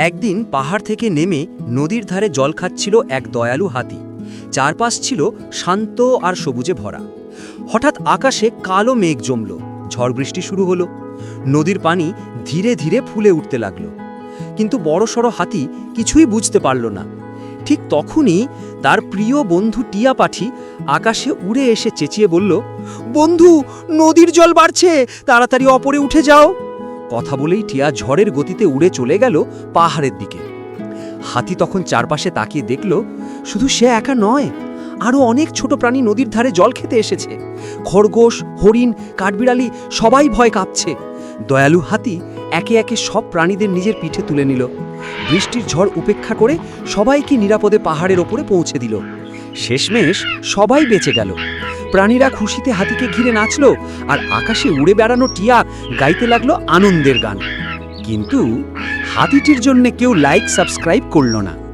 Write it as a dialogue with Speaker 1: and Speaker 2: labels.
Speaker 1: একদিন পাহাড় থেকে নেমে নদীর ধারে জল খাচ্ছিল এক দয়ালু হাতি। চারপাশ ছিল শান্ত আর সবুজে ভরা। হঠাৎ আকাশে কালো মেঘ জমল। ঝড় বৃষ্টি শুরু হলো। নদীর পানি ধীরে ধীরে ফুলে উঠতে লাগল। কিন্তু বড়সড় হাতি কিছুই বুঝতে পারল না। ঠিক তখনই তার প্রিয় বন্ধু টিয়া পাখি আকাশে উড়ে এসে চেঁচিয়ে বলল, বন্ধু, নদীর জল বাড়ছে। তাড়াতাড়ি অপরে উঠে যাও। কথা বলেই টিয়া ঝড়ের গতিতে উড়ে চলে গেল পাহাড়ের দিকে। হাতি তখন চারপাশে তাকিয়ে দেখল, শুধু সে একা নয় আরও অনেক ছোট প্রাণী নদীর ধারে জল খেতে এসেছে। খরগোশ, হরিণ, কাঠবিড়ালি সবাই ভয় কাঁপছে। দয়ালু হাতি একে একে সব প্রাণীদের নিজের পিঠে তুলে নিল। বৃষ্টির ঝড় উপেক্ষা করে সবাইকে নিরাপদে পাহাড়ের ওপরে পৌঁছে দিল। শেষমেশ সবাই বেঁচে গেল। প্রাণীরা খুশিতে হাতিকে ঘিরে নাচল আর আকাশে উড়ে বেড়ানো টিয়া গাইতে লাগল আনন্দের গান। কিন্তু হাতিটির জন্য কেউ লাইক সাবস্ক্রাইব করল না।